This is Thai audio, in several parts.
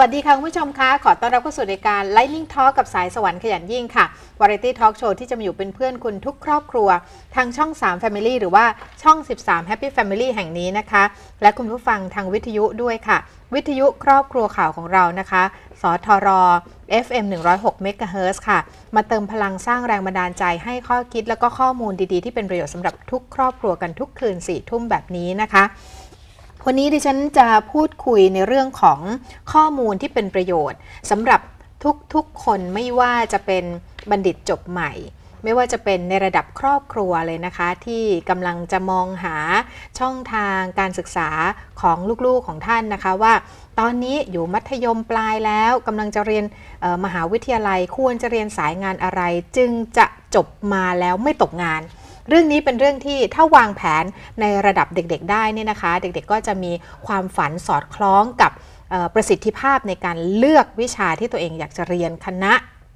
วัสดีค่ะคุณผู้ชมคะ ขอต้อนรับเข้าสู่รายการ Lightning Talk กับสายสวรรค์ขยันยิ่งค่ะ Variety Talk Show ที่จะมาอยู่เป็นเพื่อนคุณทุกครอบครัว ทางช่อง 3 Family หรือว่าช่อง 13 Happy Family แห่งนี้นะคะ และคุณผู้ฟังทางวิทยุด้วยค่ะ วิทยุครอบครัวข่าวของเรานะคะ สทร FM 106 MHz ค่ะ มาเติมพลังสร้างแรงบันดาลใจให้ข้อคิดแล้วก็ข้อมูลดีๆ ที่เป็นประโยชน์สำหรับทุกครอบครัวกันทุกคืน4ทุ่มแบบนี้นะคะ วันนี้ดิฉันจะพูดคุยในเรื่องของข้อมูลที่เป็นประโยชน์สำหรับทุกๆคนไม่ว่าจะเป็นบัณฑิตจบใหม่ ไม่ว่าจะเป็นในระดับครอบครัวเลยนะคะ ที่กำลังจะมองหาช่องทางการศึกษาของลูกๆของท่านนะคะว่า ตอนนี้อยู่มัธยมปลายแล้วกำลังจะเรียนออมหาวิทยาลัยควรจะเรียนสายงานอะไร จึงจะจบมาแล้วไม่ตกงาน เรื่องนี้เป็นเรื่องที่ถ้าวางแผนในระดับเด็กๆ ได้เนี่ยนะคะ เด็กๆก็จะมีความฝันสอดคล้องกับประสิทธิภาพในการเลือกวิชาที่ตัวเองอยากจะเรียนคณะ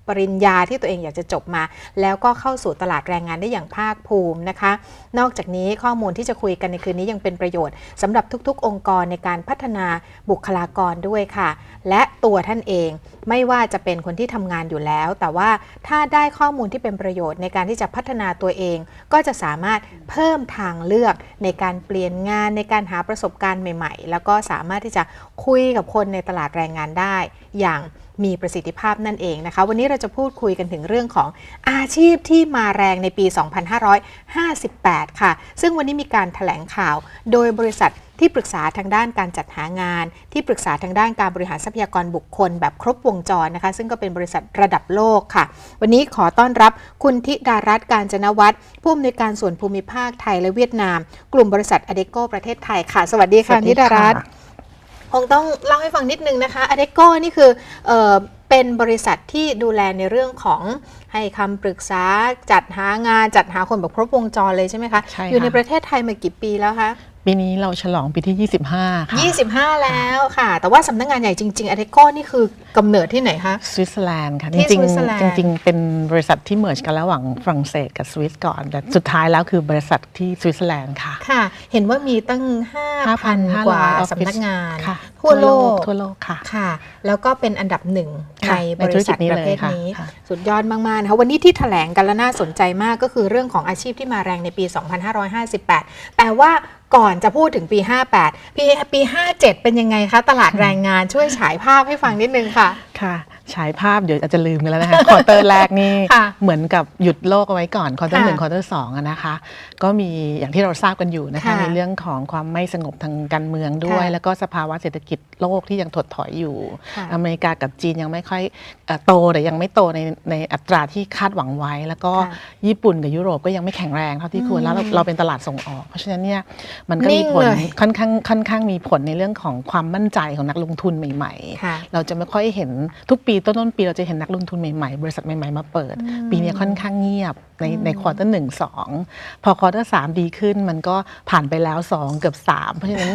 ปริญญาที่ตัวเองอยากจะจบมา แล้วก็เข้าสู่ตลาดแรงงานได้อย่างภาคภูมินะคะ นอกจากนี้ข้อมูลที่จะคุยกันในคืนนี้ยังเป็นประโยชน์สำหรับทุกๆ องค์กรในการพัฒนาบุคลากรด้วยค่ะ และตัวท่านเองไม่ว่าจะเป็นคนที่ทำงานอยู่แล้ว แต่ว่าถ้าได้ข้อมูลที่เป็นประโยชน์ในการที่จะพัฒนาตัวเอง ก็จะสามารถเพิ่มทางเลือกในการเปลี่ยนงานในการหาประสบการณ์ใหม่ ๆ แล้วก็สามารถที่จะคุยกับคนในตลาดแรงงานได้อย่าง มีประสิทธิภาพนั่นเองนะคะ วันนี้เราจะพูดคุยกันถึงเรื่องของอาชีพที่มาแรงในปี 2558 ค่ะ ซึ่งวันนี้มีการถแถลงข่าวโดยบริษัทที่ปรึกษาทางด้านการจัดหางาน ที่ปรึกษาทางด้านการบริหารทรัพยากรบุคคล แบบครบวงจรนะคะ ซึ่งก็เป็นบริษัทระดับโลกค่ะ วันนี้ขอต้อนรับคุณธิดารัตน์การจนวัฒน์ผู้อำนวยการส่วนภูมิภาคไทยและเวียดนาม กลุ่มบริษัทอเดโกประเทศไทยค่ะ สวัสดีค่ะสวัสดีธิดารัตน์ ค่ะคงต้องเล่าให้ฟังนิดนึงนะคะอเดโกนี่คือเออเป็นบริษัทที่ดูแลในเรื่องของให้คำปรึกษาจัดหางานจัดหาคนแบบครบวงจรเลยใช่ไหมคะ ใช่ค่ะ อยู่ในประเทศไทยมากี่ปีแล้วคะ ปีนี้เราฉลองปีที่ 25 ค่ะ 25 แล้วค่ะ แต่ว่าสำนักงานใหญ่จริงๆอเดโกนี่คือกำเนิดที่ไหนคะ สวิตเซอร์แลนด์ค่ะที่จริงสวิตเซอร์แลนด์ ๆจริง ๆ เป็นบริษัทที่เมิร์จกันระหว่างฝรั่งเศสกับสวิสก่อน แต่สุดท้ายแล้วคือบริษัทที่สวิตเซอร์แลนด์ค่ะ ค่ะ เห็นว่ามีตั้ง 5,000กว่า5,500สำนักงานค่ะทั่วโลก ทั่วโลกค่ะ ค่ะ แล้วก็เป็นอันดับหนึ่งในค่ะบริษัทในธุรกิจนี้ประเภทเลยค่ะนี้ ค่ะ สุดยอดมากๆนะคะวันนี้ที่แถลงกันและน่าสนใจมากก็คือเรื่องของอาชีพที่มาแรงในปี 2558แต่ว่า ก่อนจะพูดถึงปี 58 ปีปี 57 เป็นยังไงคะ ตลาดแรงงานช่วยฉายภาพให้ฟังนิดนึงค่ะค่ะฉายภาพเดี๋ยวอาจจะลืมกันแล้วนะคะควอเตอร์แรกนี่ค่ะเหมือนกับหยุดโลกเอาไว้ก่อนควอเตอร์ค่ะหนึ่งควอเตอร์สองอะนะคะ ก็มีอย่างที่เราทราบกันอยู่นะคะค่ะในเรื่องของความไม่สงบทางการเมืองด้วยค่ะแล้วก็สภาวะเศรษฐกิจโลกที่ยังถดถอยอยู่ค่ะอเมริกากับจีนยังไม่ค่อยเอ่อโตแต่ยังไม่โตในในอัตราที่คาดหวังไว้ แล้วก็ค่ะญี่ปุ่นกับยุโรปก็ยังไม่แข็งแรงเท่าที่ควรแล้วเราอืมเราเป็นตลาดส่งออก เพราะฉะนั้นเนี่ยมันก็นิ่มีงผลเลยค่อนข้างค่อนข้างมีผลในเรื่องของความมั่นใจของนักลงทุนใหม่ๆค่ะเราจะไม่ค่อยเห็นทุกปีต้นต้นปีเราจะเห็นนักลงทุนใหม่ๆ บริษัทใหม่ๆ มาเปิดอืมปีนี้ค่อนข้างเงียบในอืมในควอเตอร์หนึ่งสองพอควอเตอร์สามดีขึ้น มันก็ผ่านไปแล้วสองเกือบสามเพราะฉะนั้น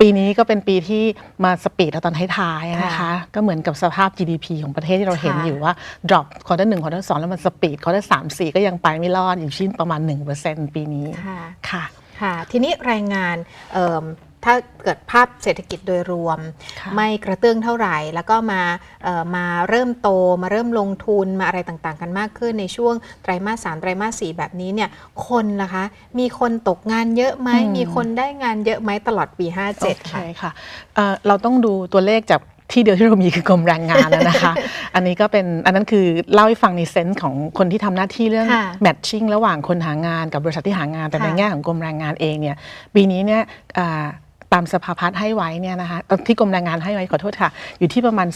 ปีนี้ก็เป็นปีที่มาสปีดเอาตอนท้ายๆนะคะค่ะก็เหมือนกับสภาพ GDP ของประเทศที่เราเห็นค่ะอยู่ว่า drop ควอเตอร์หนึ่งควอเตอร์สองแล้วมันสปีดควอเตอร์สามสี่ก็ยังไปไม่รอดอยู่ที่ประมาณ 1%ปีนี้ค่ะค่ะค่ะทีนี้แรงงานเอิ่ม ถ้าเกิดภาพเศรษฐกิจโดยรวมค่ะไม่กระเตื้องเท่าไหร่ แล้วก็มาเอ่อมาเริ่มโตมาเริ่มลงทุนมาอะไรต่างๆ กันมากขึ้นในช่วงไตรมาสสามไตรมาสสี่แบบนี้เนี่ยคนล่ะคะ มีคนตกงานเยอะไหมอืมมีคนได้งานเยอะไหมตลอดปีโอ57เคค่ะค่ะเอ่อเราต้องดูตัวเลขจากที่เดียวที่เรามีคือกรมแรงงานนะนะคะ อันนี้ก็เป็นอันนั้นคือเล่าให้ฟังในเซนส์ของคนที่ทำหน้าที่เรื่องค่ะแมทชิ่งระหว่างคนหางานกับบริษัทที่หางาน แต่ในค่ะแง่ของกรมแรงงานเองเนี่ยปีนี้เนี่ยอ่า ตามสภาพัฒน์ให้ไว้เนี่ยนะคะเอ่อที่กรมแรงงานให้ไว้ขอโทษค่ะ อยู่ที่ประมาณ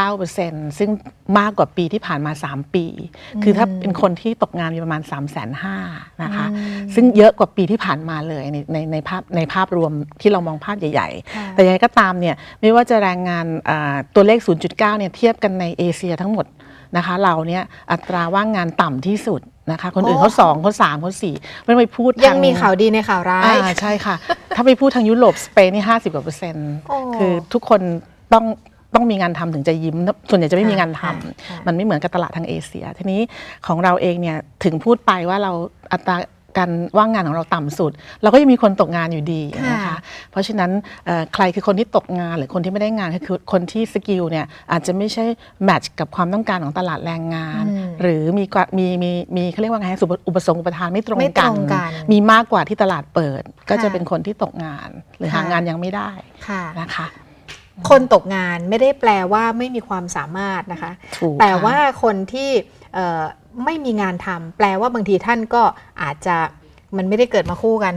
0.9%ซึ่งมากกว่าปีที่ผ่านมา 3 ปี คือถ้าเป็นคนที่ตกงานมีประมาณ 3 5 0 0 0 0นะคะอืมซึ่งเยอะกว่าปีที่ผ่านมาเลยในในในภาพในภาพรวมที่เรามองภาพใหญ่ค่ะๆแต่ยังไงก็ตามเนี่ยไม่ว่าจะแรงงานอ่าตัวเลข 0.9 เนี่ยเทียบกันในเอเชียทั้งหมด นะคะเราเนี่ยอัตราว่างงานต่ำที่สุดนะคะคนอื่นโอ้เขาสองเขาสามเขาสี่ไม่ไปพูดยังทามีข่าวดีในข่าวร้ายอ่าใช่ค่ะ ถ้าไปพูดทางยุโรปสเปนนี่ห้าสิบกว่าเปอร์เซ็นต์โอ้คือทุกคนต้องต้องมีงานทำถึงจะยิ้ม ส่วนใหญ่จะไม่มีงานทำค่ะค่ะมันไม่เหมือนกับตลาดทางเอเชีย ทีนี้ของเราเองเนี่ยถึงพูดไปว่าเราอัตรา การว่างงานของเราต่ำสุด เราก็ยังมีคนตกงานอยู่ดีค่ะนะคะเพราะฉะนั้นเอ่อใครคือคนที่ตกงานหรือคนที่ไม่ได้งานก็คือคนที่สกิลเนี่ยอาจจะไม่ใช่แมทช์กับความต้องการของตลาดแรงงานอืมหรือมีกว่ามีมีมีเขาเรียกว่าไงฮะสุปอุปสงค์อุปทานไม่ตรงไม่ตกัรนงกัน มีมากกว่าที่ตลาดเปิด ก็จะค่ะเป็นคนที่ตกงาน หรือค่ะหางานยังไม่ได้ค่ะนะคะ คนตกงานไม่ได้แปลว่าไม่มีความสามารถนะคะถูกแต่ค่ะว่าคนที่เอ่อไม่มีงานทำแปลว่าบางทีท่านก็อาจจะ มันไม่ได้เกิดมาคู่กัน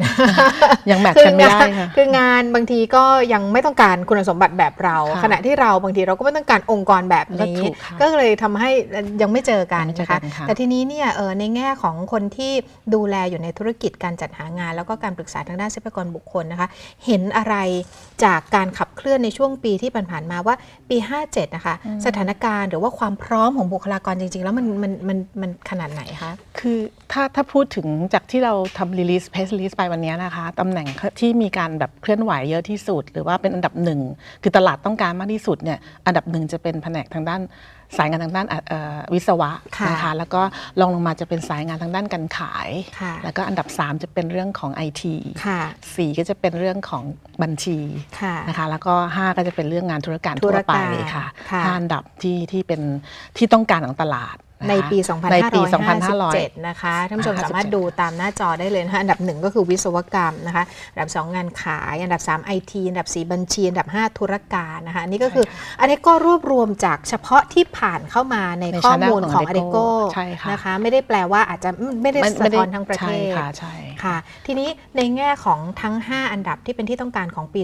ยังแมทช์กันไม่ได้คืองานค่ะคืองานบางทีก็ยังไม่ต้องการคุณสมบัติแบบเราค่ะขณะที่เราบางทีเราก็ไม่ต้องการองค์กรแบบก็นี้ถูกค่ะก็เลยทำให้ยังไม่เจอกันยังไม่เจอนะกัคะนค่ะแต่ทีนี้เนี่ยเออในแง่ของคนที่ดูแลอยู่ในธุรกิจการจัดหางาน แล้วก็การปรึกษาทางด้านทรัพยากรบุคคลนะคะเห็นอะไรจากการขับเคลื่อนในช่วงปีที่ผ่านๆมาว่าปี 57 นะคะ สถานการณ์หรือว่าความพร้อมของบุคลากรจริง ๆ แล้วมันมันมันมันขนาดไหนคะคือถ้าถ้าพูดถึงจากที่เราทำ release press release ไปวันนี้นะคะตำแหน่งที่มีการแบบเคลื่อนไหวเยอะที่สุด หรือว่าเป็นอันดับหนึ่งคือตลาดต้องการมากที่สุดเนี่ยอันดับหนึ่งจะเป็นแผนกทางด้านสายงานทางด้านอะเอ่อวิศวะค่ะนะคะแล้วก็ลองลงมาจะเป็นสายงานทางด้านการขายค่ะแล้วก็อันดับ 3 จะเป็นเรื่องของ IT ค่ะสี่ก็จะเป็นเรื่องของบัญชีค่ะนะคะแล้วก็ 5 ก็จะเป็นเรื่องงานธุรการธุทั่รวไปการค่ะค่ะห้าอันดับที่ที่เป็นที่ต้องการของตลาดะคะ ในปีในปี 2557 นะคะ ท่านผู้ชม57สามารถดูตามหน้าจอได้เลยนะคะอันดับหนึ่งก็คือวิศวกรรมนะคะ อันดับ 2 งานขาย อันดับ 3 IT อันดับ 4 บัญชี อันดับ 5 ธุรการนะคะ อันนี้ก็คืออันนี้ก็รวบรวมจากเฉพาะที่ผ่านเข้ามาในในข้อ channel มูลของของ a d e c o Adecco ใช่ค่ะนะคะ ไม่ได้แปลว่าอาจจะไม่ได้ไม่สะไม่ได้ท้อนทั้งประเทศใช่ค่ะใช่ค่ะ ทีนี้ในแง่ของทั้ง 5 อันดับที่เป็นที่ต้องการของปี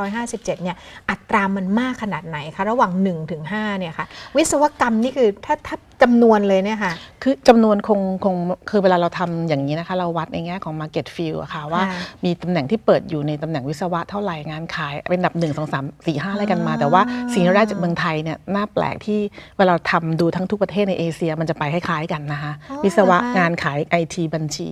2557 เนี่ย อัตรามันมากขนาดไหนคะ ระหว่าง1ถึง5เนี่ยค่ะ วิศวกรรมนี่คือถ้าถ้าจำนวนเลยเนี่ยค่ะ คือจำนวนคงคงคือเวลาเราทำอย่างนี้นะคะ เราวัดในแง่ของ Market Field อะค่ะ ว่าค่ะมีตำแหน่งที่เปิดอยู่ในตำแหน่งวิศวะเท่าไหร่งานขาย เป็นอันดับ 1 2 3 4 5 อะไรกันมา แต่ว่าสิ่งที่เราได้จากเมืองไทยเนี่ยน่าแปลกที่เวลาเราทำดูทั้งทุกประเทศในเอเชีย มันจะไปคล้ายๆกันนะคะอ๋อวิศวะเหรอคะงานขายไอทีบัญชี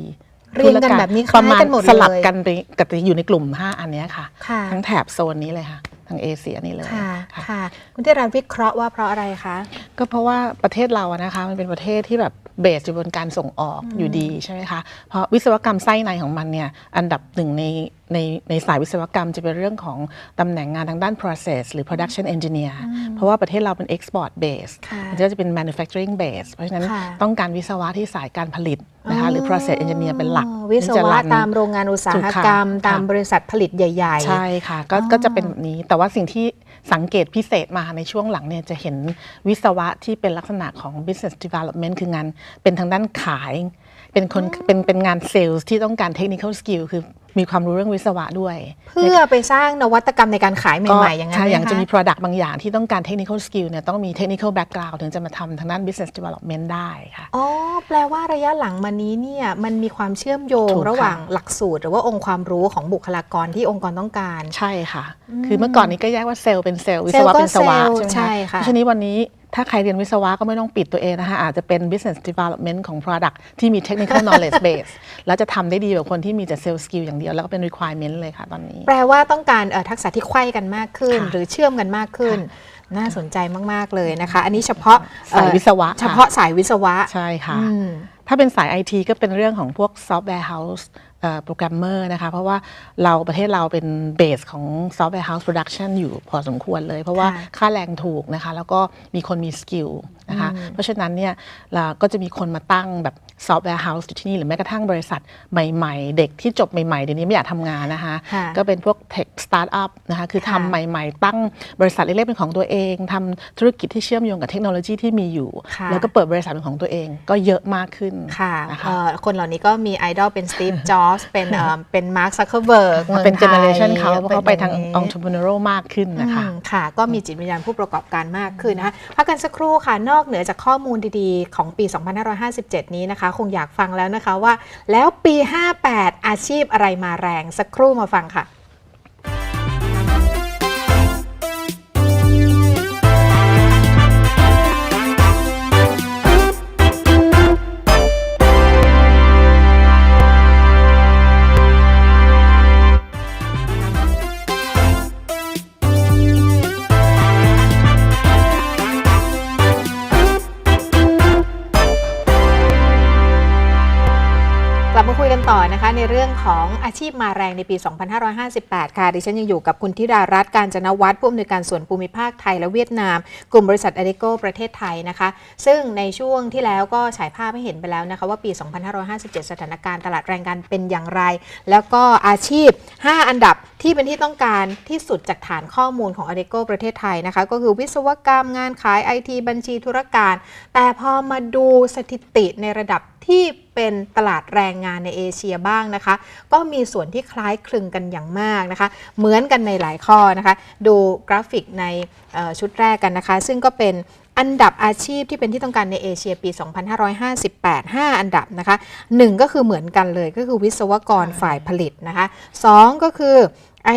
เรียงกันแบบนี้คปล้ายระมาณกันหมดเลยสลับกันไปกับอยู่ในกลุ่ม 5 อันเนี้ยค่ะค่ะ ทั้งแถบโซนนี้เลยค่ะทางเอเชียนี่เลยค่ะค่ะค่ะคุณที่รันวิเคราะห์ว่าเพราะอะไรคะก็เพราะว่าประเทศเราอะนะคะมันเป็นประเทศที่แบบเบสอยู่บนการส่งออกอยู่ดีใช่ไหมคะเพราะวิศวกรรมไส้ในของมันเนี่ยอันดับหนึ่งใน ในในสายวิศวกรรมจะเป็นเรื่องของตำแหน่งงานทางด้าน process หรือ production engineer เพราะว่าประเทศเราเป็น export base ค่ะมันก็จะเป็น manufacturing base เพราะฉะนั้นค่ะต้องการวิศวะที่สายการผลิตนะคะหรือ process engineer เป็นหลักอ๋อวิศที่จะวะรันตามโรงงานอุตสาถูหกค่ะกรรม ตามค่ะบริษัทผลิตใหญ่ ๆ ใช่ค่ะก็อ๋อก็จะเป็นแบบนี้แต่ว่าสิ่งที่สังเกตพิเศษมาในช่วงหลังเนี่ยจะเห็นวิศวะที่เป็นลักษณะของ business development คืองานเป็นทางด้านขาย เป็นคนเป็นเป็นงานเซลล์ที่ต้องการ technical skill คือ มีความรู้เรื่องวิศวะด้วย เพื่อไปสร้างนวัตกรรมในการขายใหม่ๆ อย่างนั้นใช่ไหมอย่างจะมีคะ product บางอย่างที่ต้องการ technical skill เนี่ยต้องมี technical background ถึงจะมาทำทางด้าน business development ได้ค่ะ อ๋อ แปลว่าระยะหลังมานี้เนี่ยมันมีความเชื่อมโยงถูกค่ะระหว่างหลักสูตร หรือว่าองค์ความรู้ของบุคลากรที่องค์กรต้องการ ใช่ค่ะ คือเมื่อก่อนนี้ก็แยกว่าเซลล์เป็นเซลล์วิเซศลล์วะก็เป็นสวะเซลล์ใช่ไหมใช่คะค่ะเพราะฉะนั้นวันนี้ ถ้าใครเรียนวิศวะก็ไม่ต้องปิดตัวเองนะคะอาจจะเป็น business development ของ product ที่มี technical knowledge base แล้วจะทำได้ดีกว่าคนที่มีแต่ sales skill อย่างเดียว แล้วก็เป็น requirement เลยค่ะตอนนี้ แปลว่าต้องการเอ่อทักษะที่ไขว้กันมากขึ้นค่ะหรือเชื่อมกันมากขึ้นน่าสนใจมาก ๆ เลยนะคะ อันนี้เฉพาะสายวิศวะเอ่อเฉพาะสายวิศวะ ใช่ค่ะอืมถ้าเป็นสาย IT ก็เป็นเรื่องของพวก software house โปรแกรมเมอร์นะคะ เพราะว่าเราประเทศเราเป็นเบสของ software house production อยู่พอสมควรเลย เพราะว่าค่ะค่าแรงถูกนะคะ แล้วก็มีคนมีสกิลนะคะ เพราะฉะนั้นเนี่ยเราก็จะมีคนมาตั้งแบบ software house อยู่ที่นี่ หรือแม้กระทั่งบริษัทใหม่ๆ เด็กที่จบใหม่ๆ เดี๋ยวนี้ไม่อยากทำงานนะคะค่ะก็เป็นพวก tech startup นะคะคือค่ะทำใหม่ๆ ตั้งบริษัทเล็กๆเป็นของตัวเองทำธุรกิจที่เชื่อมโยงกับเทคโนโลยีที่มีอยู่ค่ะแล้วก็เปิดบริษัทเป็นของตัวเองก็เยอะมากขึ้นค่ะนะคะเอ่อคนเหล่านี้ก็มีไอดอลเป็นสตีฟจ็อบส์เป็นเอ่อเป็นมาร์คซักเคอร์เบิร์กเป็นเจเนอเรชันเขาเพราะเขาไปทางอย่นี้ entrepreneurial มากขึ้นนะคะอืมค่ะก็มีจิตวิญญาณผู้ประกอบการมากขึ้นนะคะพักกันสักครู่ค่ะนอกเหนือจากข้อมูลดีๆ ของปี 2557 นี้นะคะคงอยากฟังแล้วนะคะว่า แล้วปี 58 อาชีพอะไรมาแรงสักครู่มาฟังค่ะ กันต่อนะคะในเรื่องของอาชีพมาแรงในปี 2558 ค่ะ ดิฉันยังอยู่กับคุณธิดารัตน์การจนวัฒน์ผู้อำนวยการส่วนภูมิภาคไทยและเวียดนาม กลุ่มบริษัทอเดโกประเทศไทยนะคะ ซึ่งในช่วงที่แล้วก็ฉายภาพให้เห็นไปแล้วนะคะว่าปี 2557 สถานการณ์ตลาดแรงงานเป็นอย่างไร แล้วก็อาชีพ 5 อันดับที่เป็นที่ต้องการที่สุดจากฐานข้อมูลของอเดโกประเทศไทยนะคะก็คือวิศวกรรมงานขายไอทีบัญชีธุรการ แต่พอมาดูสถิติในระดับที่เป็นตลาดแรงงานในเอเชียบ้างนะคะ ก็มีส่วนที่คล้ายคลึงกันอย่างมากนะคะ เหมือนกันในหลายข้อนะคะ ดูกราฟิกในเอ่อชุดแรกกันนะคะ ซึ่งก็เป็นอันดับอาชีพที่เป็นที่ต้องการในเอเชียปี 2558 5 อันดับนะคะ 1 ก็คือเหมือนกันเลยก็คือวิศวกรฝ่ายผลิตนะคะ 2 ก็คือ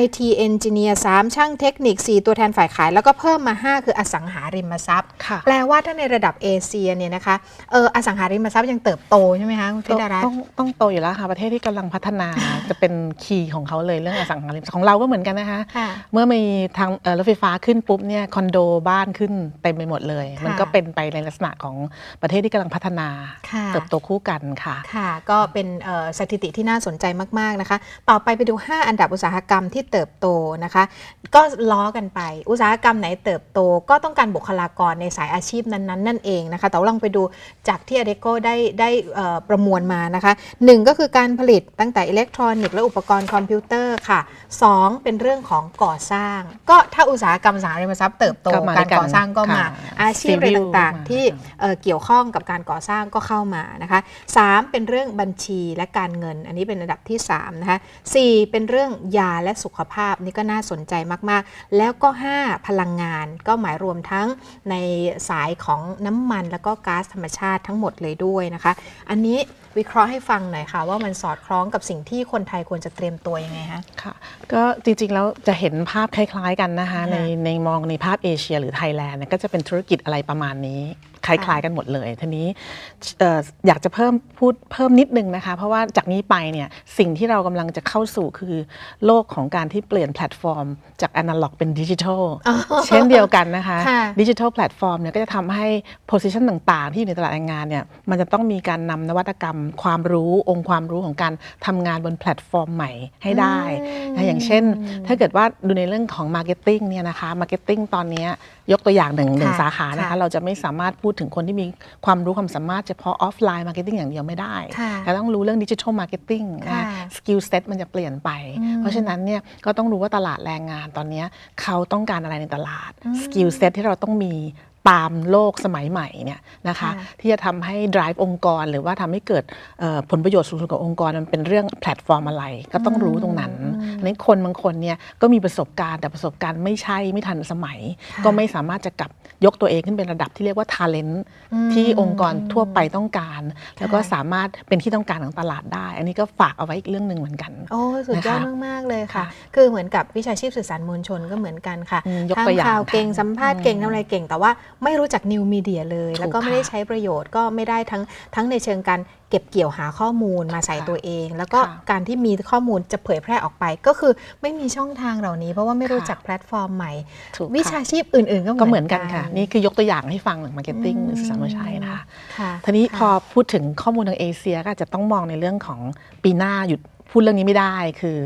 IT Engineer 3 ช่างเทคนิค 4 ตัวแทนฝ่ายขาย แล้วก็เพิ่มมา 5 คืออสังหาริมทรัพย์ค่ะแปลว่าถ้าในระดับเอเชียเนี่ยนะคะเอออสังหาริมทรัพย์ยังเติบโตใช่ไหมคะคุณธิดารัตต้อน์งต้องโตอยู่แล้วค่ะ ประเทศที่กำลังพัฒนาจะเป็นคีย์ของเขาเลยเรื่องอสังหาริมทรัพย์ของเราก็เหมือนกันนะคะค่ะเมื่อมีทางเอ่อรถไฟฟ้าขึ้นปุ๊บเนี่ยคอนโดบ้านขึ้นเต็มไปหมดเลยค่ะมันก็เป็นไปในลักษณะของประเทศที่กำลังพัฒนาค่ะเติบโตคู่กันค่ะค่ะ ก็เป็นเอ่อสถิติที่น่าสนใจมากๆนะคะ ต่อไปไปดู 5 อันดับอุตสาหกรรมที่เติบโตนะคะ ก็ล้อกันไป อุตสาหกรรมไหนเติบโต ก็ต้องการบุคลากรในสายอาชีพนั้นๆ นั่นเองนะคะแต่ว่าลองไปดูจากที่อเดโกได้ได้เอ่อประมวลมานะคะ1ก็คือการผลิตตั้งแต่อิเล็กทรอนิกส์และอุปกรณ์คอมพิวเตอร์ค่ะ 2 เป็นเรื่องของก่อสร้าง ก็ถ้าอุตสาหกรรมอสังหาริมทรัพย์เติบโตก็มาด้กาวยรกันก่อสร้างก็มาค่ะอาชีพอะไร Civil ต่างมาๆที่เอ่อเกี่ยวข้องกับการก่อสร้างก็เข้ามานะคะ3เป็นเรื่องบัญชีและการเงิน อันนี้เป็นระดับที่3นะคะ4เป็นเรื่องยาและสุขภาพนี่ก็น่าสนใจมากๆ แล้วก็ 5 พลังงานก็หมายรวมทั้งในสายของน้ำมันแล้วก็ก๊าซธรรมชาติทั้งหมดเลยด้วยนะคะ อันนี้วิเคราะห์ให้ฟังหน่อยค่ะ ว่ามันสอดคล้องกับสิ่งที่คนไทยควรจะเตรียมตัวยังไงคะค่ะ ก็จริงๆ แล้วจะเห็นภาพคล้ายๆกันนะคะค่ะในในมองในภาพเอเชียหรือไทยแลนด์เนี่ยก็จะเป็นธุรกิจอะไรประมาณนี้ คล้าย ๆ กันหมดเลยทีนี้เอ่ออยากจะเพิ่มพูดเพิ่มนิดนึงนะคะ เพราะว่าจากนี้ไปเนี่ยสิ่งที่เรากำลังจะเข้าสู่คือโลกของการที่เปลี่ยนแพลตฟอร์ม จากอนาล็อกเป็นดิจิทัลอ๋อเช่นเดียวกันนะคะค่ะดิจิทัลแพลตฟอร์มเนี่ยก็จะทำให้ position ต่างๆ ที่อยู่ในตลาดแรงงานเนี่ยมันจะต้องมีการนำนวัตกรรม ความรู้องค์ความรู้ของการทำงานบนแพลตฟอร์มใหม่ให้ได้อืมนะอย่างเช่น ถ้าเกิดว่าดูในเรื่องของ Marketing เนี่ยนะคะ Marketing ตอนเนี้ยยกตัวอย่างหนึ่งหนึ่งค่ะสาขานะค่ะคะ เราจะไม่สามารถพูดถึงคนที่มีความรู้ความสามารถเฉพาะออฟไลน์มาร์เก็ตติ้งอย่างเดียวไม่ได้ค่ะเราต้องรู้เรื่องดิจิทัลมาร์เก็ตติ้งนะค่ะสกิลเซ็ตมันจะเปลี่ยนไปอืมเพราะฉะนั้นเนี่ยก็ต้องรู้ว่าตลาดแรงงานตอนเนี้ยเขาต้องการอะไรในตลาดอืมสกิลเซ็ตที่เราต้องมี ตามโลกสมัยใหม่เนี่ยนะคะค่ะที่จะทำให้ drive องค์กร หรือว่าทำให้เกิดเอ่อผลประโยชน์สูงสุดกับองค์กรมันเป็นเรื่องแพลตฟอร์มอะไร ก็ต้องรู้ตรงนั้นอืมอันนี้คนบางคนเนี่ยก็มีประสบการณ์แต่ประสบการณ์ไม่ใช่ไม่ทันสมัยค่ะก็ไม่สามารถจะกลับยกตัวเองขึ้นเป็นระดับที่เรียกว่า talent อืมที่องค์กรทั่วไปต้องการ แล้วก็สามารถเป็นที่ต้องการของตลาดได้ อันนี้ก็ฝากเอาไว้อีกเรื่องหนึ่งเหมือนกันโอ้สุดยอดนะคะมากๆเลยค่ะค่ะ คือเหมือนกับวิชาชีพสื่อสารมวลชนก็เหมือนกันค่ะอืมยกทำตัวอย่างข่าวเก่งค่ะสัมภาษณ์เก่งทำอะไรเก่งแต่ว่าไม่รู้จักนิวมีเดียเลยถูกแล้วก็ไม่ได้ค่ะใช้ประโยชน์ก็ไม่ได้ทั้งทั้งในเชิงการเก็บเกี่ยวหาข้อมูลมาใส่ค่ะตัวเอง แล้วก็ค่ะการที่มีข้อมูลจะเผยแพร่ออกไป ก็คือไม่มีช่องทางเหล่านี้ เพราะว่าไม่รู้ค่ะจักแพลตฟอร์มใหม่ถูกวิค่ะชาชีพอื่นๆก็ก็เหมือนกันค่ะ นี่คือยกตัวอย่างให้ฟังหนึ่งมาร์เก็ตติ้งอืมหรือสื่อสารมวลชนนะคะค่ะทีนี้ค่ะพอพูดถึงข้อมูลทางเอเชียก็อาจจะต้องมองในเรื่องของปีหน้าหยุดพูดเรื่องนี้ไม่ได้คือ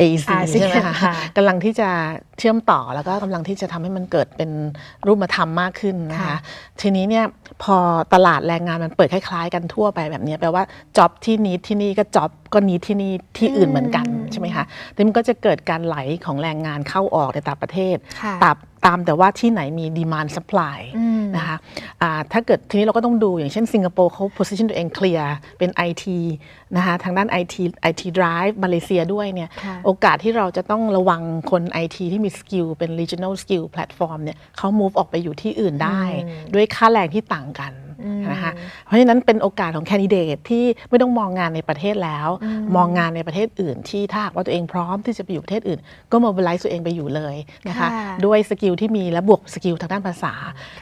AEC อาเซียนใช่ไหมคะค่ะกำลังที่จะเชื่อมต่อแล้วก็กำลังที่จะทำให้มันเกิดเป็นรูปธรรมมากขึ้นนะคะค่ะทีนี้เนี่ยพอตลาดแรงงานมันเปิดคล้ายๆ กันทั่วไปแบบนี้แปลว่าจ็อบที่นี้ที่นี่ก็จ็อบก็นี้ที่นี่ที่อื่นเหมือนกันใช่ไหมคะทีนี้มันก็จะเกิดการไหลของแรงงานเข้าออกในต่างประเทศค่ะตาม ตามแต่ว่าที่ไหนมี demand supply อืมนะคะอ่าถ้าเกิดทีนี้เราก็ต้องดูอย่างเช่นสิงคโปร์เขา position ตัวเองเคลียร์เป็น IT นะคะทางด้าน IT IT drive มาเลเซียด้วยเนี่ยค่ะโอกาสที่เราจะต้องระวังคน IT ที่มีสกิลเป็น regional skill platform เนี่ยเขา move ออกไปอยู่ที่อื่นได้อืมด้วยค่าแรงที่ต่างกันอืม นะคะเพราะฉะนั้นเป็นโอกาสของแคนดิเดตที่ไม่ต้องมองงานในประเทศแล้วอืมมองงานในประเทศอื่น ที่ถ้าหากว่าตัวเองพร้อมที่จะไปอยู่ประเทศอื่น ก็ mobilize ตัวเองไปอยู่เลยนะคะค่ะด้วยสกิลที่มีและบวกสกิลทางด้านภาษา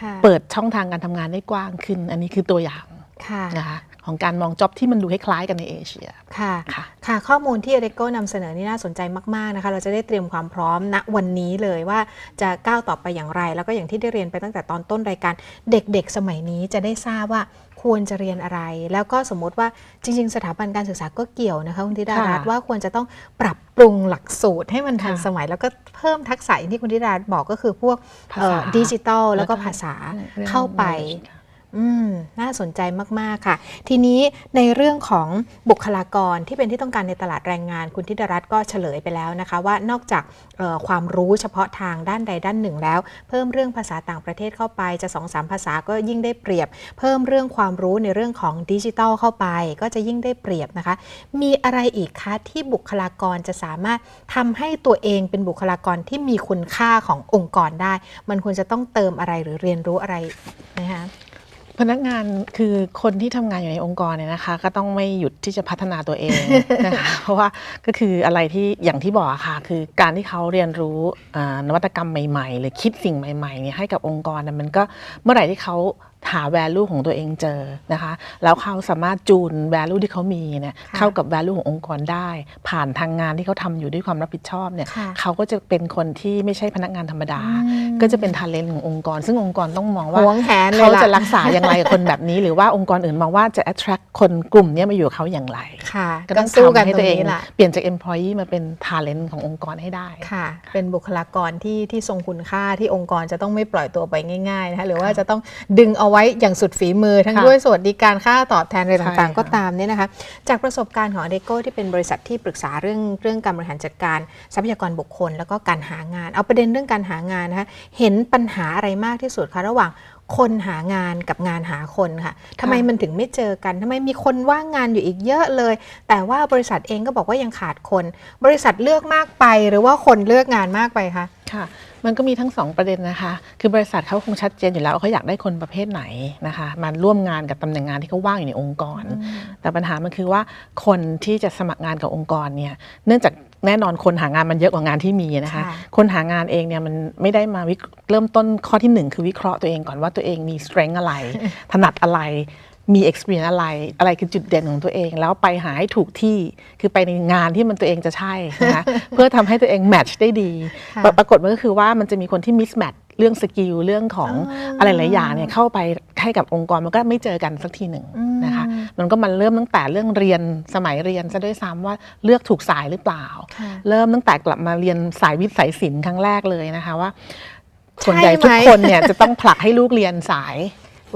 ค่ะเปิดช่องทางการทำงานได้กว้างขึ้น อันนี้คือตัวอย่างค่ะนะคะ ของการมองจ็อบที่มันดูคล้ายๆกันในเอเชีย ค่ะ ค่ะ ค่ะ ข้อมูลที่เอเ c โกนำเสนอนี่น่าสนใจมาก ๆ นะคะ เราจะได้เตรียมความพร้อมณวันนี้เลยว่าจะก้าวต่อไปอย่างไร แล้วก็อย่างที่ได้เรียนไปตั้งแต่ตอนต้นรายการ เด็กๆ สมัยนี้จะได้ทราบว่าควรจะเรียนอะไร แล้วก็สมมติว่าจริง ๆ สถาบันการศึกษาก็เกี่ยวนะคะคุณธิดารัตน์ค่ะว่าควรจะต้องปรับปรุงหลักสูตรให้มันทันค่ะสมัย แล้วก็เพิ่มทักษะอย่างที่คุณธิดารัตน์บอกก็คือพวกภาษาดิจิตอลแล้วก็ภาษารื่องเข้าไป knowledge อืมน่าสนใจมาก ๆ ค่ะ ทีนี้ในเรื่องของบุคลากรที่เป็นที่ต้องการในตลาดแรงงาน คุณธิดารัตน์ก็เฉลยไปแล้วนะคะ ว่านอกจากออความรู้เฉพาะทางด้านใดด้านหนึ่งแล้ว เพิ่มเรื่องภาษาต่างประเทศเข้าไปจะสองสามภาษาก็ยิ่งได้เปรียบ เพิ่มเรื่องความรู้ในเรื่องของดิจิทัลเข้าไป ก็จะยิ่งได้เปรียบนะคะ มีอะไรอีกคะที่บุคลากรจะสามารถทำให้ตัวเองเป็นบุคลากรที่มีคุณค่าขององค์กรได้ มันควรจะต้องเติมอะไรหรือเรียนรู้อะไรนะคะ พนักงานคือคนที่ทำงานอยู่ในองค์กรเนี่ยนะคะ ก็ต้องไม่หยุดที่จะพัฒนาตัวเองนะคะ เพราะว่าก็คืออะไรที่อย่างที่บอกอะค่ะ คือการที่เขาเรียนรู้นวัตกรรมใหม่ๆ หรือคิดสิ่งใหม่ๆเนี่ยให้กับองค์กรน่ะมันก็เมื่อไหร่ที่เขา หา value ของตัวเองเจอนะคะ แล้วเขาสามารถจูน value ที่เขามีเนี่ยค่ะเข้ากับ value ขององค์กรได้ ผ่านทางงานที่เขาทำอยู่ด้วยความรับผิดชอบเนี่ยค่ะเขาก็จะเป็นคนที่ไม่ใช่พนักงานธรรมดาอืมก็จะเป็น talent ขององค์กร ซึ่งองค์กรต้องมองว่าหวงแหนเลยเขาล่ะจะรักษาอย่างไรกับคนแบบนี้ หรือว่าองค์กรอื่นมองว่าจะ attract คนกลุ่มเนี้ยมาอยู่กับเขาอย่างไรค่ะก็ก็ต้องสู้กันทำให้ตรตัวงเองนี้แหละเปลี่ยนจาก employee มาเป็น talent ขององค์กรให้ได้ค่ะ เป็นบุคลากรที่ที่ทรงคุณค่าที่องค์กรจะต้องไม่ปล่อยตัวไปง่ายๆนะคะหรือว่าจะต้องดึงเอาไว้อย่างสุดฝีมือทั้งค่ะด้วยสวัสดิการค่าตอบแทนอะไรใช่ต่างๆค่ะก็ตามเนี่ยนะคะจากประสบการณ์ของอเดโกที่เป็นบริษัทที่ปรึกษาเรื่องเรื่องการบริหารจัดการทรัพยากรบุคคล แล้วก็การหางาน เอาประเด็นเรื่องการหางานนะคะเห็นปัญหาอะไรมากที่สุดคะระหว่าง คนหางานกับงานหาคนค่ะทำไมมันถึงไม่เจอกันทำไมมีคนว่างงานอยู่อีกเยอะเลย แต่ว่าบริษัทเองก็บอกว่ายังขาดคน บริษัทเลือกมากไป หรือว่าคนเลือกงานมากไปคะค่ะ มันก็มีทั้งสองประเด็นนะคะ คือบริษัทเขาคงชัดเจนอยู่แล้วว่าเขาอยากได้คนประเภทไหนนะคะ มาร่วมงานกับตำแหน่งงานที่เขาว่างอยู่ในองค์กร แต่ปัญหามันคือว่าคนที่จะสมัครงานกับองค์กรเนี่ย เนื่องจาก แน่นอนคนหางานมันเยอะกว่างานที่มีนะคะค่ะคนหางานเองเนี่ยมันไม่ได้มาวิเคเริ่มต้นข้อที่หนึ่งคือวิเคราะห์ตัวเองก่อนว่าตัวเองมี strength อะไร ถนัดอะไรมี experience อะไร อะไรคือจุดเด่นของตัวเอง แล้วไปหาให้ถูกที่ คือไปในงานที่มันตัวเองจะใช่นะคะ เพื่อทำให้ตัวเอง match ได้ดีค่ะปรปรากฏมันก็คือว่ามันจะมีคนที่ mismatch เรื่องสกิล เรื่องของอ๋อออะไรหลายอย่างเนี่ยเข้าไปให้กับองค์กรมันก็ไม่เจอกันสักทีหนึ่งอืมนะคะ มันก็มันเริ่มตั้งแต่เรื่องเรียนสมัยเรียนซะด้วยซ้ำว่าเลือกถูกสายหรือเปล่าค่ะเริ่มตั้งแต่กลับมาเรียนสายวิทย์สายศิลป์ครั้งแรกเลยนะคะว่าใช่ส่วนใหญ่ไหมทุกคนเนี่ยจะต้องผลักให้ลูกเรียนสาย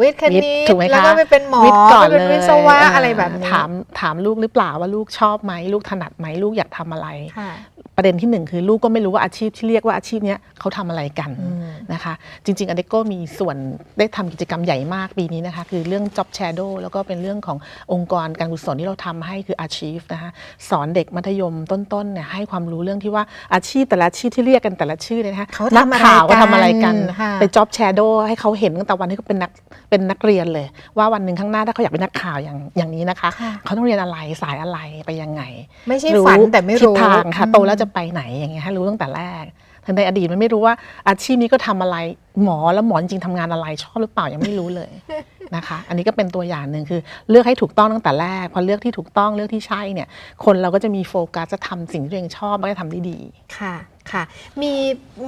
วิทย์คณิตถูกไหมคะแล้วก็ไปเป็นหมอวิทย์ก่อนไปเป็นเลยวิศวะเอะไรแบบนี้ถามถามลูกหรือเปล่าว่าลูกชอบไหมลูกถนัดไหมลูกอยากทำอะไรค่ะ ประเด็นที่หนึ่งคือลูกก็ไม่รู้ว่าอาชีพที่เรียกว่าอาชีพเนี้ยเขาทำอะไรกันอืมนะคะ จริง ๆอเดโกมีส่วนได้ทำกิจกรรมใหญ่มากปีนี้นะคะ คือเรื่อง Job Shadow แล้วก็เป็นเรื่องขององค์กรการกุศลที่เราทำให้คือ Achieve นะคะสอนเด็กมัธยมต้นๆเนี่ยให้ความรู้เรื่องที่ว่าอาชีพแต่ละอาชีพที่เรียกกันแต่ละชื่อเนี่ยนะคะเขานัทำอะไรข่าวกัก็นทำอะไรกันค่ะไป Job Shadow ให้เขาเห็นตั้งแต่วันที่เขาเป็นนักเป็นนักเรียนเลย ว่าวันหนึ่งข้างหน้าถ้าเขาอยากเป็นนักข่าวอย่างอย่างนี้นะคะค่ะเขาต้องเรียนอะไรสายอะไรไปยังไง ไม่ใช่ฝันแต่ไม่ทิศรู้ทางค่ะอืมโตแล้วจะไปไหนอย่างเงี้ยให้รู้ตั้งแต่แรกแต่ในอดีตมันไม่รู้ว่าอาชีพนี้ก็ทำอะไรหมอแล้วหมอจริงๆทำงานอะไรชอบหรือเปล่ายังไม่รู้เลยนะคะ อันนี้ก็เป็นตัวอย่างหนึ่งคือ เลือกให้ถูกต้องตั้งแต่แรกพอเลือกที่ถูกต้องเลือกที่ใช่เนี่ย คนเราก็จะมีโฟกัสจะทำสิ่งที่ตัวเองชอบแล้วก็ทำได้ดีค่ะค่ะมี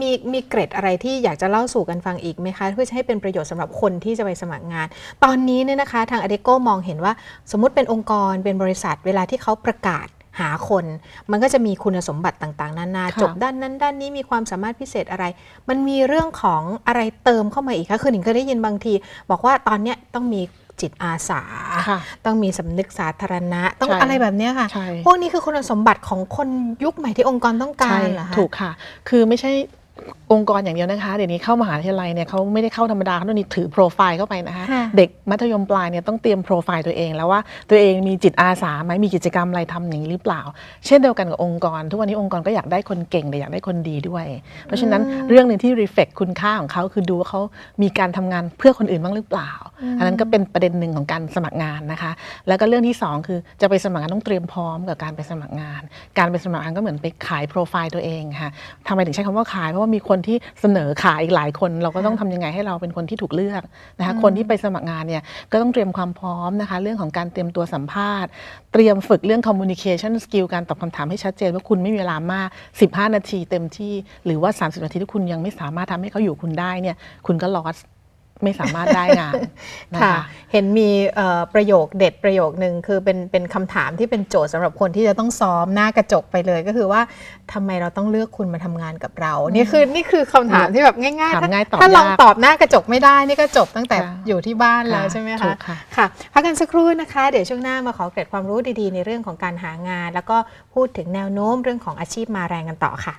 มีมีเกร็ดอะไรที่อยากจะเล่าสู่กันฟังอีกไหมคะ เพื่อให้เป็นประโยชน์สำหรับคนที่จะไปสมัครงาน ตอนนี้เนี่ยนะคะ ทางอเดโกมองเห็นว่า สมมติเป็นองค์กรเป็นบริษัทเวลาที่เขาประกาศ หาคน มันก็จะมีคุณสมบัติต่างๆนานาค่ะจบด้านนั้นด้านนี้มีความสามารถพิเศษอะไร มันมีเรื่องของอะไรเติมเข้ามาอีกคะคือหนิงเคยได้ยินบางที บอกว่าตอนเนี้ยต้องมีจิตอาสาค่ะต้องมีสำนึกสาธารณะ ต้องใช่อะไรแบบเนี้ยค่ะใช่พวกนี้คือคุณสมบัติของคนยุคใหม่ที่องค์กรต้องการเหรอคะถูกค่ะ คือไม่ใช่ องค์กรอย่างเดียวนะคะ เดี๋ยวนี้เข้ามหาวิทยาลัยเนี่ยเขาไม่ได้เข้าธรรมดาเขาต้องมีถือโปรไฟล์เข้าไปนะคะค่ะเด็กมัธยมปลายเนี่ยต้องเตรียมโปรไฟล์ตัวเองแล้วว่าตัวเองมีจิตอาสาไหมมีกิจกรรมอะไรทำอย่างนี้หรือเปล่า เช่นเดียวกันกับองค์กร ทุกวันนี้องค์กรก็อยากได้คนเก่งแต่อยากได้คนดีด้วย เพราะฉะนั้นเรื่องหนึ่งที่ reflect คุณค่าของเขาคือดูว่าเขามีการทำงานเพื่อคนอื่นบ้างหรือเปล่า อันนั้นก็เป็นประเด็นหนึ่งของการสมัครงานนะคะ แล้วก็เรื่องที่สองคือจะไปสมัครงานต้องเตรียมพร้อมกับการไปสมัครงาน การไปสมัครงานก็เหมือนไปขายโปรไฟล์ตัวเองค่ะทำไมถึงใช้คำว่าขายเพราะว่ามีคนที่เสนอขายอีกหลายคน เราก็ต้องทำยังไงให้เราเป็นคนที่ถูกเลือกนะคะคนที่ไปสมัครงานเนี่ยก็ต้องเตรียมความพร้อมนะคะเรื่องของการเตรียมตัวสัมภาษณ์ เตรียมฝึกเรื่อง communication skill การตอบคำถามให้ชัดเจนว่าคุณไม่มีเวลามาก 15 นาทีเต็มที่ หรือว่า 30 นาทีที่คุณยังไม่สามารถทำให้เขาอยู่คุณได้เนี่ยคุณก็ lost ไม่สามารถได้งานนะค่ะคะเห็นมีเอ่อประโยคเด็ดประโยคนึงคือเป็นเป็นคำถามที่เป็นโจทย์สำหรับคนที่จะต้องซ้อมหน้ากระจกไปเลยก็คือว่าทำไมเราต้องเลือกคุณมาทำงานกับเรา นี่คือนี่คือคำถามที่แบบง่ายๆถามถ้าง่ายตอบถ้าลองยากตอบหน้ากระจกไม่ได้นี่ก็จบตั้งแต่ค่ะอยู่ที่บ้านแล้วค่ะใช่ไหมถูคะกค่ะค่ะพักกันสักครู่นะคะ เดี๋ยวช่วงหน้ามาขอเกร็ดความรู้ดีๆ ในเรื่องของการหางาน แล้วก็พูดถึงแนวโน้มเรื่องของอาชีพมาแรงกันต่อค่ะ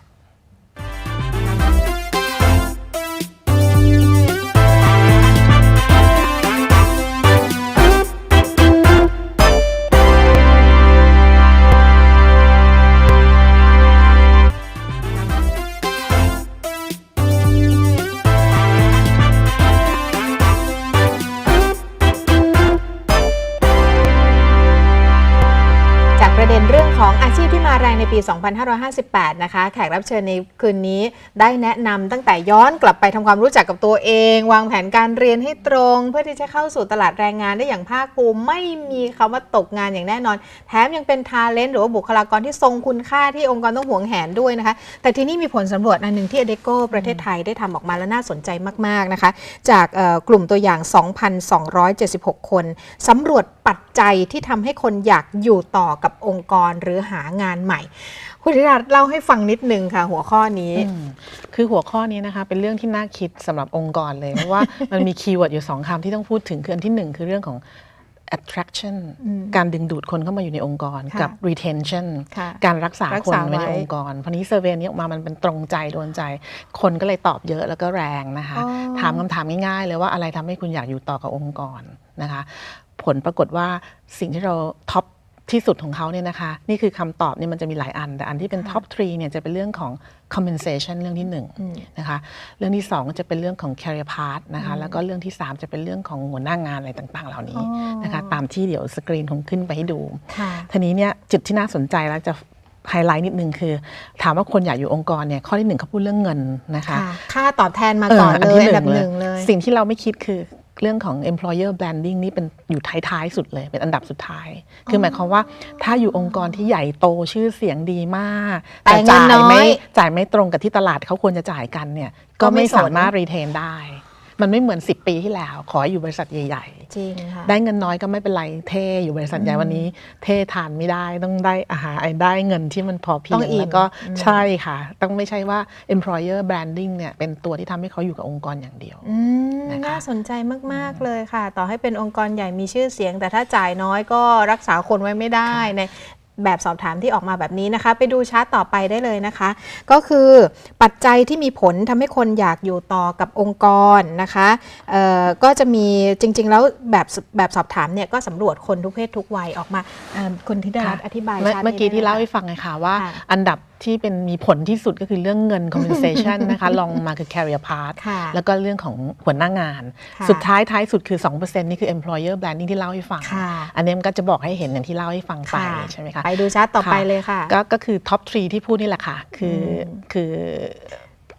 ปี 2558 นะคะ แขกรับเชิญในคืนนี้ได้แนะนำตั้งแต่ย้อนกลับไปทำความรู้จักกับตัวเอง วางแผนการเรียนให้ตรง เพื่อที่จะเข้าสู่ตลาดแรงงานได้อย่างภาคภูมิไม่มีคำว่าตกงานอย่างแน่นอน แถมยังเป็นทาเลนต์หรือว่าบุคลากรที่ทรงคุณค่าที่องค์กรต้องหวงแหนด้วยนะคะ แต่ที่นี่มีผลสำรวจอันหนึ่งที่ a d e c o ประเทศไทยได้ทำออกมาแล้วน่าสนใจมากๆนะคะ จากกลุ่มตัวอย่าง 2,276 คนสำรวจ ปัจจัยที่ทำให้คนอยากอยู่ต่อกับองค์กรหรือหางานใหม่ คุณธิรัตน์เล่าให้ฟังนิดนึงค่ะ หัวข้อนี้อืมคือหัวข้อนี้นะคะ เป็นเรื่องที่น่าคิดสำหรับองค์กรเลย เพราะว่ามันมีคีย์เวิร์ดอยู่สองคำที่ต้องพูดถึงคืออันที่หนึ่งคือเรื่องของ attraction อืมการดึงดูดคนเข้ามาอยู่ในองค์กรค่ะกับ retention ค่ะการรักษารักคนษาไว้ในไว้องค์กรพอนี้เซอร์เวยนี้ออกมามันเป็นตรงใจโดนใจ คนก็เลยตอบเยอะแล้วก็แรงนะคะอ๋อถามคำถามง่ายๆเลยว่าอะไรทำให้คุณอยากอยู่ต่อกับองค์กรนะคะ ผลปรากฏว่าสิ่งที่เราท็อปที่สุดของเขาเนี่ยนะคะนี่คือคำตอบเนี่ยมันจะมีหลายอัน แต่อันที่เป็นท็อปทรีเนี่ยจะเป็นเรื่องของ compensation เรื่องที่หนึ่งอืมนะคะเรื่องที่ 2 ก็จะเป็นเรื่องของ career path นะคะแล้วก็เรื่องที่ 3 จะเป็นเรื่องของหัวหน้างานอะไรต่างๆ เหล่านี้อ๋อนะคะตามที่เดี๋ยวสกรีนคงขึ้นไปให้ดูค่ะทีนี้เนี่ยจุดที่น่าสนใจแล้วจะไฮไลท์นิดนึงคือ ถามว่าคนอยากอยู่องค์กรเนี่ยข้อที่หนึ่งเขาพูดเรื่องเงินนะคะ ค่ะค่าตอบแทนมาก่อนเลยอันดับหนึ่งเลย สิ่งที่เราไม่คิดคือ เรื่องของ employer branding นี่เป็นอยู่ท้ายๆสุดเลย เป็นอันดับสุดท้าย คือหมายความว่าถ้าอยู่องค์กรที่ใหญ่โตชื่อเสียงดีมากแต่เงินจ่ายน้อยไม่จ่ายไม่ตรงกับที่ตลาดเขาควรจะจ่ายกันเนี่ยก็ก็ไม่ไม่สนสามารถ retain ได้ มันไม่เหมือน 10 ปีที่แล้ว ขอให้อยู่บริษัทใหญ่ๆจริงค่ะได้เงินน้อยก็ไม่เป็นไรเท่อยู่บริษัทใหญ่วันนี้ เท่ทานไม่ได้ต้องได้อาหารได้เงินที่มันพอเพียต้องงอิ่มแล้วก็อืมใช่ค่ะ ต้องไม่ใช่ว่า employer branding เนี่ยเป็นตัวที่ทำให้เขาอยู่กับองค์กรอย่างเดียวอืมนะคะน่าสนใจมาก ๆ เลยค่ะ ต่อให้เป็นองค์กรใหญ่มีชื่อเสียง แต่ถ้าจ่ายน้อยก็รักษาคนไว้ไม่ได้ใน แบบสอบถามที่ออกมาแบบนี้นะคะ ไปดูชาร์ตต่อไปได้เลยนะคะ ก็คือปัจจัยที่มีผลทำให้คนอยากอยู่ต่อกับองค์กรนะคะเอ่อก็จะมีจริง ๆ แล้วแบบแบบสอบถามเนี่ยก็สำรวจคนทุกเพศทุกวัยออกมาเอ่อคุณธิดารัตน์อธิบายเมื่อชาร์ตเมื่อกี้นี้ที่ได้เล่าไหมให้ฟังไงค่ะว่าค่ะอันดับที่เป็นมีผลที่สุดก็คือเรื่องเงิน compensation นะคะลองมาคือ career path ค่ะแล้วก็เรื่องของหัวหน้างานค่ะสุดท้ายท้ายสุดคือ 2%นี่คือ employer branding ที่เล่าให้ฟังค่ะอันนี้มันก็จะบอกให้เห็นอย่างที่เล่าให้ฟังไปค่ะใช่ไหมคะ ไปดูชาร์ตต่อไปเลยค่ะ ก็ก็คือท็อปทรีที่พูดนี่แหละค่ะ คืออคือ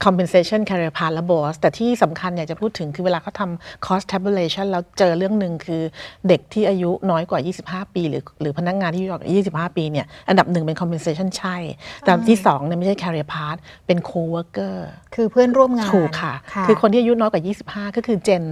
compensation career path และ boss แต่ที่สำคัญอยากจะพูดถึงคือเวลาเขาทำ cost tabulation แล้วเจอเรื่องหนึ่งคือเด็กที่อายุน้อยกว่า 25 ปี หรือหรือพนักงานที่อายุน้อยกว่า25ปีเนี่ยอันดับหนึ่งเป็น compensation ใช่ แต่อันดับที่สองเนี่ยไม่ใช่ career path เป็น co-worker คือเพื่อนร่วมงานถูกค่ะ คือคนที่อายุน้อยกว่า 25 ก็คือ Gen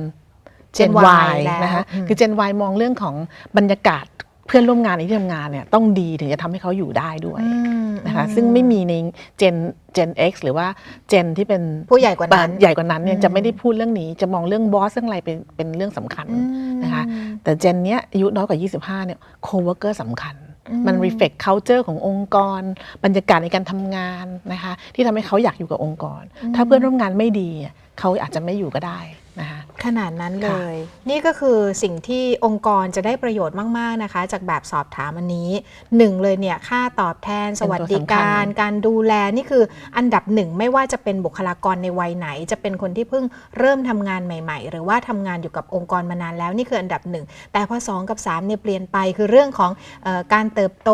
Gen Gen Y Y แล้วนะคะอืมคือ Gen Y มองเรื่องของบรรยากาศ เพื่อนร่วมงานในที่ทำงานเนี่ยต้องดีถึงจะทำให้เขาอยู่ได้ด้วยอืมนะคะอืมซึ่งไม่มีใน Gen Gen X หรือว่า Gen ที่เป็นผู้ใหญ่กว่านั้นใหญ่กว่านั้นเนี่ยอืมจะไม่ได้พูดเรื่องนี้จะมองเรื่องบอสเรื่องอะไรเป็นเป็นเรื่องสำคัญอืมนะคะแต่ Gen เนี้ยอายุน้อยกว่า 25เนี่ย co-worker สำคัญอืมมัน reflect culture ขององค์กร บรรยากาศในการทำงานนะคะที่ทำให้เขาอยากอยู่กับองค์กร ถ้าเพื่อนร่วมงานไม่ดีอะเขาอาจจะไม่อยู่ก็ได้ นะคะขนาดนั้นเลค่ะยนี่ก็คือสิ่งที่องค์กรจะได้ประโยชน์มาก ๆ นะคะ จากแบบสอบถามอันนี้หนึ่งเลยเนี่ยค่าตอบแทนสวัสดิการ การดูแลนี่คืออันดับหนึ่งไม่ว่าจะเป็นบุคลากรในวัยไหน จะเป็นคนที่เพิ่งเริ่มทำงานใหม่ ๆ หรือว่าทำงานอยู่กับองค์กรมานานแล้วนี่คืออันดับหนึ่งแต่พอสองกับสามเนี่ยเปลี่ยนไปคือเรื่องของเออการเติบโต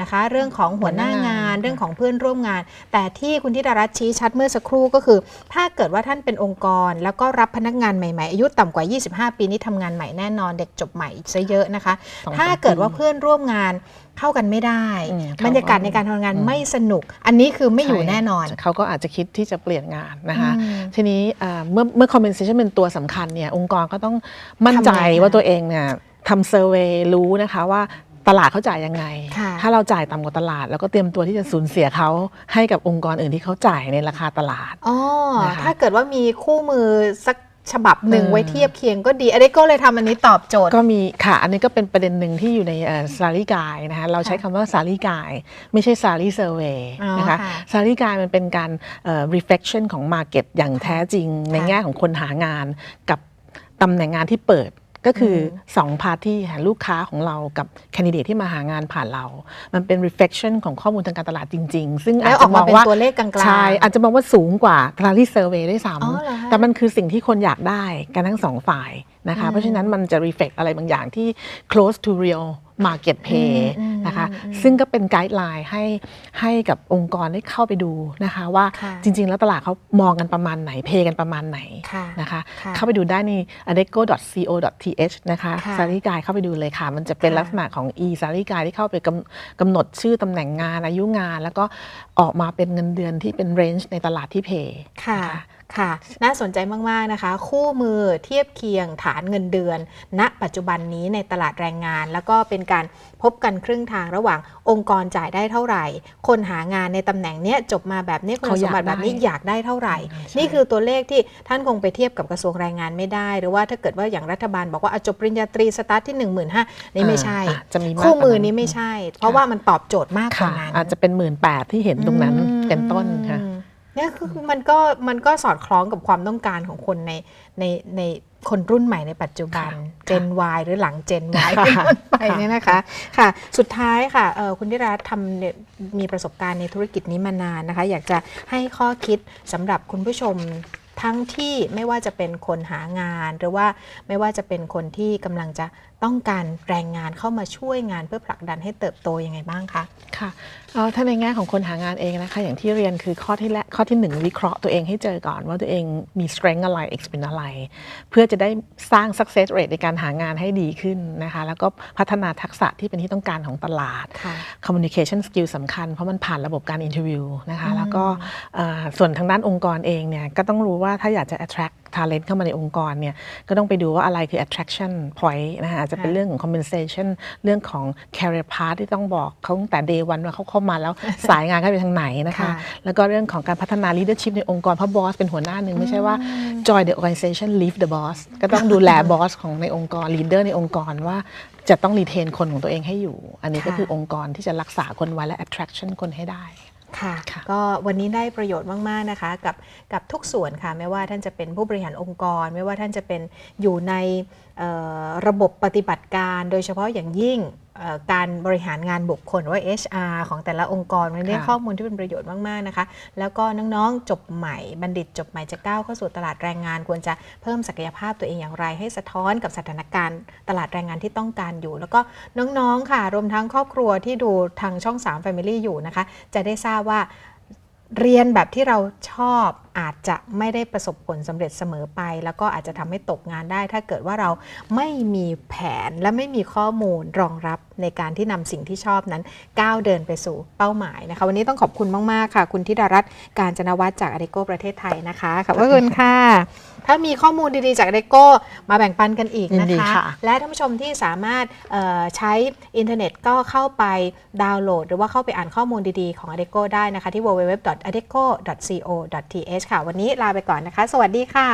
นะคะ เรื่องของหัวหน้างาน เรื่องของเพื่อนร่วมงาน แต่ที่คุณธิดารัตน์ชี้ชัดเมื่อสักครู่ก็คือ ถ้าเกิดว่าท่านเป็นองค์กรแล้วก็รับพนักงานใหม่ๆ อายุต่ำกว่า 25 ปีนี้ทำงานใหม่แน่นอนเด็กจบใหม่ซะเยอะนะคะสองสามถ้าเกิดปีว่าเพื่อนร่วมงานเข้ากันไม่ได้อืมบรรยากาศในการทำงานไม่สนุก อันนี้คือไม่อยู่แน่นอนใช่เขาก็อาจจะคิดที่จะเปลี่ยนงานนะคะอืมทีนี้เอ่อเมื่อเมื่อ compensation เป็นตัวสำคัญเนี่ยองค์กรก็ต้องมั่นใจทำยังไงคะว่าตัวเองเนี่ยทำเซอร์เวยรู้นะคะว่าตลาดเขาจ่ายยังไงค่ะถ้าเราจ่ายต่ำกว่าตลาด แล้วก็เตรียมตัวที่จะสูญเสียเขาให้กับองค์กรอื่นที่เขาจ่ายในราคาตลาด อ๋อนะคะถ้าเกิดว่ามีคู่มือสัก ฉบับหนึ่งอืมไว้เทียบเคียงก็ดีอันนี้ก็เลยทำอันนี้ตอบโจทย์ก็มีค่ะ อันนี้ก็เป็นประเด็นหนึ่งที่อยู่ในซารีกายนะคะเราใช้คำว่าซารีกาย ไม่ใช่ซารีเซอร์เวย์อ๋อนะคะค่ะซารีกายมันเป็นการเอ่อ reflection ของ Market อย่างแท้จริงในแง่ของคนหางานกับตำแหน่งงานที่เปิด ก็คืออสองพาร์ที่ลูกค้าของเรากับแคนดิเดตที่มาหางานผ่านเรา มันเป็น reflection ของข้อมูลทางการตลาดจริง ๆ ซึ่งแล้วอาจจะมองว่าออกมาเป็นตัวเลขกลางๆใช่อาจจะมองว่าสูงกว่า t r a l y survey ด้วยซ้อ๋อเหรอคะำแต่มันคือสิ่งที่คนอยากได้กันทั้งสองฝ่ายนะคะอืมเพราะฉะนั้นมันจะ reflect อะไรบางอย่างที่ close to real market pay อืมอืมนะคะอืมซึ่งก็เป็นไกด์ไลน์ให้ให้กับองค์กรได้เข้าไปดูนะคะว่าค่ะจริง ๆ แล้วตลาดเขามองกันประมาณไหนเพย์กันประมาณไหนค่ะนะคะค่ะเข้าไปดูได้ใน adeco.co.th นะคะค่ะสาริกายเข้าไปดูเลยค่ะ มันจะเป็นค่ะลักษณะของ e สาริกายที่เข้าไปกำกำหนดชื่อตำแหน่งงานอายุงาน แล้วก็ออกมาเป็นเงินเดือนที่เป็น range ในตลาดที่เพย์ค่ะ ค่ะ น่าสนใจมาก ๆ นะคะ คู่มือเทียบเคียงฐานเงินเดือน ณ ปัจจุบันนี้ในตลาดแรงงาน แล้วก็เป็นการพบกันครึ่งทางระหว่างองค์กรจ่ายได้เท่าไหร่ คนหางานในตำแหน่งเนี้ยจบมาแบบนี้คุณเขาสอยามกบัติแบบนี้ได้อยากได้เท่าไหร่ใช่นี่คือตัวเลขที่ท่านคงไปเทียบกับกระทรวงแรงงานไม่ได้ หรือว่าถ้าเกิดว่าอย่างรัฐบาลบอกว่าอะจบปริญญาตรีสตาร์ทที่1 5 0 0 0นี่ไม่ใช่อ่าจะมีมากคู่มือกว่านั้นนี้ไม่ใช่ เพราะว่ามันตอบโจทย์มากกว่าค่ะนั้นอาจจะเป็นหมื่นแปดที่เห็นตรงนั้นอืมเป็นต้นค่ะอืมเนี่ยคือมันก็มันก็สอดคล้องกับความต้องการของคนในในในคนรุ่นใหม่ในปัจจุบันค่ะเจน Y หรือหลังเจน Y ค่ะเป็นต้นไปเนี่ยนะคะค่ะ สุดท้ายค่ะเอ่อคุณธิราทำเนี่ยมีประสบการณ์ในธุรกิจนี้มานานนะคะ อยากจะให้ข้อคิดสำหรับคุณผู้ชมทั้งที่ไม่ว่าจะเป็นคนหางาน หรือว่าไม่ว่าจะเป็นคนที่กำลังจะต้องการแรงงานเข้ามาช่วยงานเพื่อผลักดันให้เติบโตยังไงบ้างคะ ค่ะเอาถ้าในแง่ของคนหางานเองนะคะ อย่างที่เรียนคือข้อที่แรกข้อที่หนึ่งวิเคราะห์ตัวเองให้เจอก่อนว่าตัวเองมี strength อะไร x เป็นอะไร เพื่อจะได้สร้าง success rate ในการหางานให้ดีขึ้นนะคะ แล้วก็พัฒนาทักษะที่เป็นที่ต้องการของตลาดค่ะ communication skill สำคัญ เพราะมันผ่านระบบการ interview นะคะอืมแล้วก็เอ่อส่วนทางด้านองค์กรเองเนี่ยก็ต้องรู้ว่าถ้าอยากจะ attract talent เข้ามาในองค์กรเนี่ยก็ต้องไปดูว่าอะไรคือ attraction point นะคะอาจจะเป็นค่ะเรื่องของ compensation เรื่องของ career path ที่ต้องบอกเขาตั้งแต่ day one ว่าเขาเข้ามาแล้วสายงานเขาไปทางไหนนะคะค่ะแล้วก็เรื่องของการพัฒนา leadership ในองค์กรเพราะ boss เป็นหัวหน้าหนึ่งไม่ใช่ว่า join the organization leave the boss ก็ต้องดูแล boss ของในองค์กร leader ในองค์กรว่าจะต้อง retain คนของตัวเองให้อยู่ อันนี้ก็ค่ะคือองค์กรที่จะรักษาคนไว้และ attraction คนให้ได้ ค่ะค่ะก็วันนี้ได้ประโยชน์มาก ๆ นะคะกับกับทุกส่วนค่ะ ไม่ว่าท่านจะเป็นผู้บริหารองค์กร ไม่ว่าท่านจะเป็นอยู่ในเอ่อระบบปฏิบัติการ โดยเฉพาะอย่างยิ่งเอ่อ การบริหารงานบุคคลว่า HR ของแต่ละองค์กรวันนี้ได้ค่ะข้อมูลที่เป็นประโยชน์มาก ๆ นะคะ แล้วก็น้อง ๆ จบใหม่บัณฑิตจบใหม่จะก้าวเข้าสู่ตลาดแรงงาน ควรจะเพิ่มศักยภาพตัวเองอย่างไร ให้สะท้อนกับสถานการณ์ตลาดแรงงานที่ต้องการอยู่ แล้วก็น้อง ๆ ค่ะ รวมทั้งครอบครัวที่ดูทางช่อง 3 Family อยู่นะคะ จะได้ทราบว่า เรียนแบบที่เราชอบอาจจะไม่ได้ประสบผลสำเร็จเสมอไป แล้วก็อาจจะทำให้ตกงานได้ ถ้าเกิดว่าเราไม่มีแผนและไม่มีข้อมูลรองรับในการที่นำสิ่งที่ชอบนั้นก้าวเดินไปสู่เป้าหมายนะคะวันนี้ต้องขอบคุณมาก ๆ ค่ะ คุณธิดารัตน์การจนวัฒน์จากอเดโกประเทศไทยนะคะขอบคุณค่ะ ถ้ามีข้อมูลดีๆจากอเดโกมาแบ่งปันกันอีกยินะนดีคะค่ะและท่านผู้ชมที่สามารถเอ่อใช้อินเทอร์เน็ตก็เข้าไปดาวน์โหลด หรือว่าเข้าไปอ่านข้อมูลดีๆของ Adeco ได้นะคะที่ www.adeco.co.th ค่ะ วันนี้ลาไปก่อนนะคะ สวัสดีค่ะ